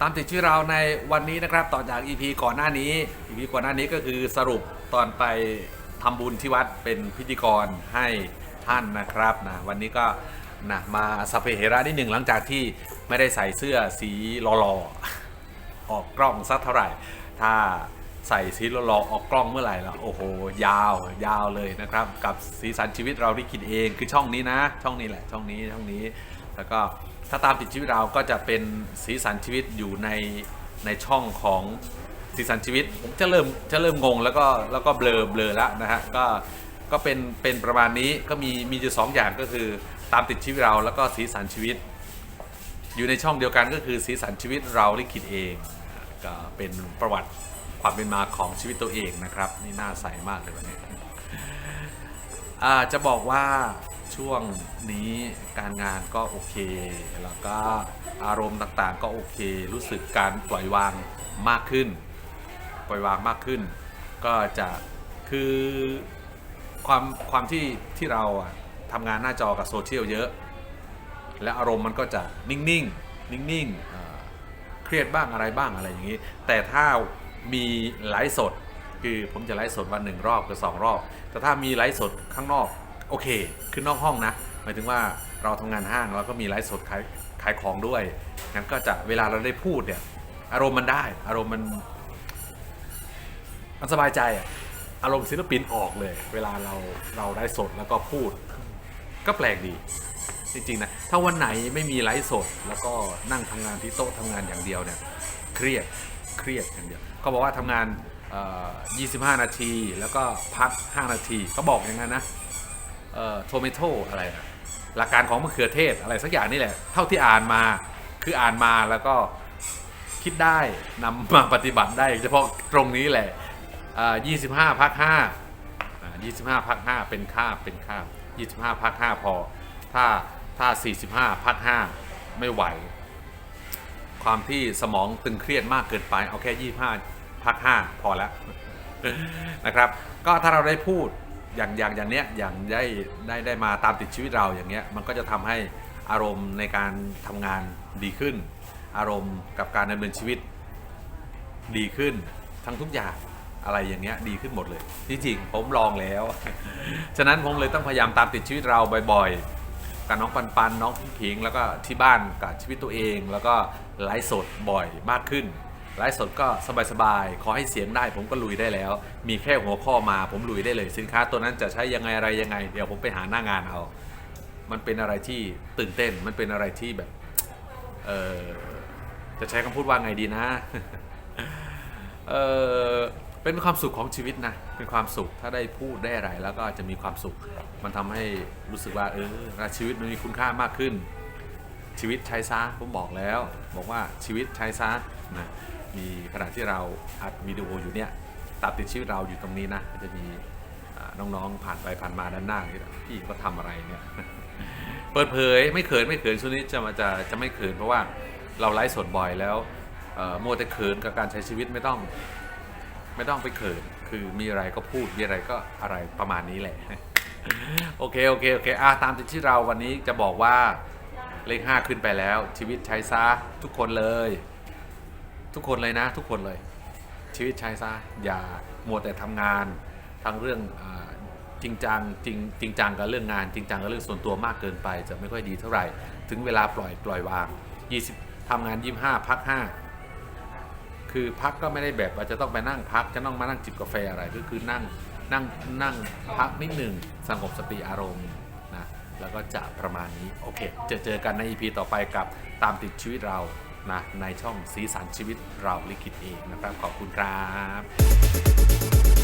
ตามติดชื่อเราในวันนี้นะครับ ต่อจาก EP ก่อนหน้านี้ EP ก่อนหน้านี้ก็คือสรุปตอนไปทำบุญที่วัดเป็นพิธีกรให้ท่านนะครับนะวันนี้ก็นะมาสเปเฮระนิดหนึ่งหลังจากที่ไม่ได้ใส่เสื้อสีหล่อๆออกกล้องสักเท่าไหร่ ถ้า ใส่สีหล่อออกกล้องเมื่อไหร่แล้วโอ้โห ยาว ยาวเลยนะครับ กับสีสันชีวิตเราที่คิดเองคือช่องนี้นะ ช่องนี้แหละ ช่องนี้ช่องนี้ แล้วก็ถ้าตามติดชีวิตเราก็จะเป็นสีสันชีวิตอยู่ในในช่องของสีสันชีวิต ผมจะเริ่มจะเริ่มงงแล้วก็แล้วก็เบลอเบลอแล้วนะฮะก็ก็เป็นเป็นประมาณนี้ก็มีมีอยู่สองอย่างก็คือตามติดชีวิตเราแล้วก็สีสันชีวิต อยู่ในช่องเดียวกันก็คือสีสันชีวิตเราลิขิตเองก็เป็นประวัติ ความเป็นมาของชีวิตตัวเองนะครับ นี่น่าใสมากเลยวันนี้จะบอกว่าช่วงนี้การงานก็โอเค แล้วก็อารมณ์ต่างๆ ก็โอเค รู้สึกการปล่อยวางมากขึ้น ปล่อยวางมากขึ้น ก็จะคือความความที่ที่เราอะทำงานหน้าจอกับโซเชียลเยอะ และอารมณ์มันก็จะนิ่งๆ นิ่งๆเครียดบ้างอะไรบ้างอะไรอย่างนี้ แต่ถ้า มีไลฟ์สด คือผมจะไลฟ์สดวันหนึ่งรอบกับสองรอบ แต่ถ้ามีไลฟ์สดข้างนอกโอเคคือนอกห้องนะหมายถึงว่าเราทำงานห้างเราก็มีไลฟ์สดขายขายของด้วยงั้นก็จะเวลาเราได้พูดเนี่ยอารมณ์มันได้ อารมณ์มันมันสบายใจอะอารมณ์ศิลปินออกเลย เวลาเราเราได้สดแล้วก็พูด ก็แปลกดี จริงๆนะถ้าวันไหนไม่มีไลฟ์สด แล้วก็นั่งทำงานที่โต๊ะทำงานอย่างเดียวเนี่ยเครียด เครียดอย่างเดียวเขาบอกว่าทำงาน 25 นาที แล้วก็พัก 5 นาทีเขาบอกอย่างนั้นนะโทเมโตอะไรอะหลักการของมะเขือเทศอะไรสักอย่างนี่แหละ เท่าที่อ่านมาคืออ่านมาแล้วก็คิดได้นำมาปฏิบัติได้ เฉพาะตรงนี้แหละ25พัก5 25พัก5เป็นค่าเป็นค่า25พัก5พอ ถ้าถ้า 45พัก5ไม่ไหว ความที่สมองตึงเครียดมากเกินไป เอาแค่ 25 พัก 5 พอแล้วนะครับ ก็ถ้าเราได้พูดอย่างอย่างอย่างเนี้ยอย่างได้ได้ได้มาตามติดชีวิตเราอย่างเงี้ยมันก็จะทำให้อารมณ์ในการทำงานดีขึ้น อารมณ์กับการดำเนินชีวิตดีขึ้น ทั้งทุกอย่างอะไรอย่างเงี้ยดีขึ้นหมดเลยที่จริงผมลองแล้ว ฉะนั้นผมเลยต้องพยายามตามติดชีวิตเราบ่อยๆ กับน้องปันปันน้องพิงแล้วก็ที่บ้านกับชีวิตตัวเอง แล้วก็ไลฟ์สดบ่อยมากขึ้นไลฟ์สดก็สบายๆ ขอให้เสียงได้ผมก็ลุยได้แล้ว มีแค่หัวข้อมาผมลุยได้เลย สินค้าตัวนั้นจะใช้ยังไงอะไรยังไง เดี๋ยวผมไปหาหน้างานเอา มันเป็นอะไรที่ตื่นเต้น มันเป็นอะไรที่แบบ เออจะใช้คำพูดว่าไงดีนะ เออ เป็นความสุขของชีวิตนะ เป็นความสุขถ้าได้พูดได้อะไรแล้วก็จะมีความสุข มันทำให้รู้สึกว่าเออชีวิตมันมีคุณค่ามากขึ้น ชีวิตใช้ซะผมบอกแล้ว บอกว่าชีวิตใช้ซะนะมีขณะที่เราอัดวิดีโออยู่เนี่ยตัดติดชีวิตเราอยู่ตรงนี้นะจะมีน้องๆผ่านไปผ่านมาด้านหน้านี่พี่เขาทำอะไรเนี่ยเปิดเผยไม่เขินไม่เขินช่วงนี้จะมาจะจะไม่เขินเพราะว่าเราไลฟ์สดบ่อยแล้วเอ่อมัวแต่เขินกับการใช้ชีวิตไม่ต้อง ไม่ต้องไปเขินคือมีอะไรก็พูดมีอะไรก็อะไรประมาณนี้แหละ โอเคโอเคโอเคอะตามที่เราวันนี้จะบอกว่าเลขห้าขึ้นไปแล้ว ชีวิตใช้ซะทุกคนเลย ทุกคนเลยนะ ทุกคนเลย ชีวิตใช้ซะอย่ามัวแต่ทำงานทั้งเรื่องจริงจังจริงจริงจังกับเรื่องงาน จริงจังกับเรื่องส่วนตัวมากเกินไป จะไม่ค่อยดีเท่าไหร่ ถึงเวลาปล่อยปล่อยวาง 20ทำงาน 25 พัก 5 คือพักก็ไม่ได้แบบว่าจะต้องไปนั่งพักจะต้องมานั่งจิบกาแฟอะไรก็คือนั่งนั่งนั่งพักนิดหนึ่งสงบสติอารมณ์นะแล้วก็จะประมาณนี้โอเคจะเจอกันใน EP ต่อไปกับตามติดชีวิตเรานะในช่องสีสันชีวิตเราลิขิตเองนะครับ ขอบคุณครับ